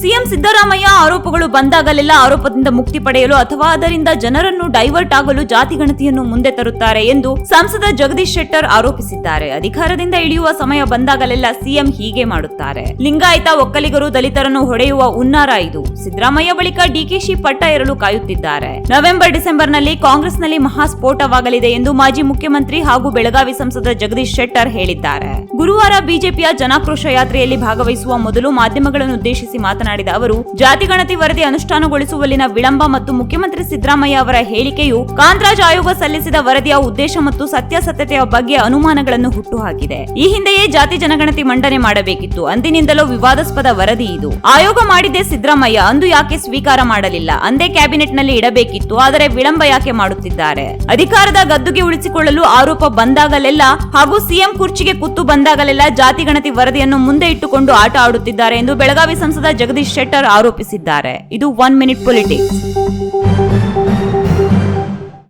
CM Siddaramaiah ಆರೋಪಗಳು ಬಂದಾಗಲೆಲ್ಲ ಆರೋಪದಿಂದ ಮುಕ್ತಿ ಪಡೆಯಲು ಅಥವಾ ಅದರಿಂದ ಜನರನ್ನು ಡೈವರ್ಟ್ ಆಗಲು ಜಾತಿ ಗಣತಿಯನ್ನು ಮುಂದೆ ತರುತ್ತಾರೆ ಎಂದು ಸಂಸದ ಜಗದೀಶ್ ಶೆಟ್ಟರ್ ಆರೋಪಿಸಿದ್ದಾರೆ. ಅಧಿಕಾರದಿಂದ ಇಳಿಯುವ ಸಮಯ ಬಂದಾಗಲೆಲ್ಲ ಸಿಎಂ ಹೀಗೆ ಮಾಡುತ್ತಾರೆ. ಲಿಂಗಾಯತ ಒಕ್ಕಲಿಗರು ದಲಿತರನ್ನು ಹೊಡೆಯುವ ಹುನ್ನಾರ ಇದು. ಸಿದ್ದರಾಮಯ್ಯ ಬಳಿಕ ಡಿಕೆಶಿ ಪಟ್ಟ ಎರಲು ಕಾಯುತ್ತಿದ್ದಾರೆ. ನವೆಂಬರ್ ಡಿಸೆಂಬರ್ನಲ್ಲಿ ಕಾಂಗ್ರೆಸ್ನಲ್ಲಿ ಮಹಾಸ್ಫೋಟವಾಗಲಿದೆ ಎಂದು ಮಾಜಿ ಮುಖ್ಯಮಂತ್ರಿ ಹಾಗೂ ಬೆಳಗಾವಿ ಸಂಸದ ಜಗದೀಶ್ ಶೆಟ್ಟರ್ ಹೇಳಿದ್ದಾರೆ. ಗುರುವಾರ ಬಿಜೆಪಿಯ ಜನಾಕ್ರೋಶ ಯಾತ್ರೆಯಲ್ಲಿ ಭಾಗವಹಿಸುವ ಮೊದಲು ಮಾಧ್ಯಮಗಳನ್ನು ಉದ್ದೇಶಿಸಿ ಮಾತನಾಡಿದ ಅವರು, ಜಾತಿ ಗಣತಿ ವರದಿ ಅನುಷ್ಠಾನಗೊಳಿಸುವಲ್ಲಿನ ವಿಳಂಬ ಮತ್ತು ಮುಖ್ಯಮಂತ್ರಿ ಸಿದ್ದರಾಮಯ್ಯ ಅವರ ಹೇಳಿಕೆಯು ಕಾಂತರಾಜ್ ಆಯೋಗ ಸಲ್ಲಿಸಿದ ವರದಿಯ ಉದ್ದೇಶ ಮತ್ತು ಸತ್ಯಾಸತ್ಯತೆಯ ಬಗ್ಗೆ ಅನುಮಾನಗಳನ್ನು ಹುಟ್ಟುಹಾಕಿದೆ. ಈ ಹಿಂದೆಯೇ ಜಾತಿ ಜನಗಣತಿ ಮಂಡನೆ ಮಾಡಬೇಕಿತ್ತು. ಅಂದಿನಿಂದಲೂ ವಿವಾದಾಸ್ಪದ ವರದಿ ಇದು. ಆಯೋಗ ಮಾಡಿದ್ದೇ ಸಿದ್ದರಾಮಯ್ಯ, ಅಂದು ಯಾಕೆ ಸ್ವೀಕಾರ ಮಾಡಲಿಲ್ಲ? ಅಂದೇ ಕ್ಯಾಬಿನೆಟ್ನಲ್ಲಿ ಇಡಬೇಕಿತ್ತು, ಆದರೆ ವಿಳಂಬ ಯಾಕೆ ಮಾಡುತ್ತಿದ್ದಾರೆ? ಅಧಿಕಾರದ ಗದ್ದುಗೆ ಉಳಿಸಿಕೊಳ್ಳಲು ಆರೋಪ ಬಂದಾಗಲೆಲ್ಲ ಹಾಗೂ ಸಿಎಂ ಕುರ್ಚಿಗೆ ಕುತ್ತು ಬಂದಾಗಲೆಲ್ಲ ಜಾತಿ ಗಣತಿ ವರದಿಯನ್ನು ಮುಂದೆ ಇಟ್ಟುಕೊಂಡು ಆಟ ಆಡುತ್ತಿದ್ದಾರೆ ಎಂದು ಬೆಳಗಾವಿ ಸಂಸದ ಜಗದೀಶ್ ಶೆಟ್ಟರ್ ಆರೋಪಿಸಿದ್ದಾರೆ. ಇದು ಒನ್ ಮಿನಿಟ್ ಪೊಲಿಟಿಕ್ಸ್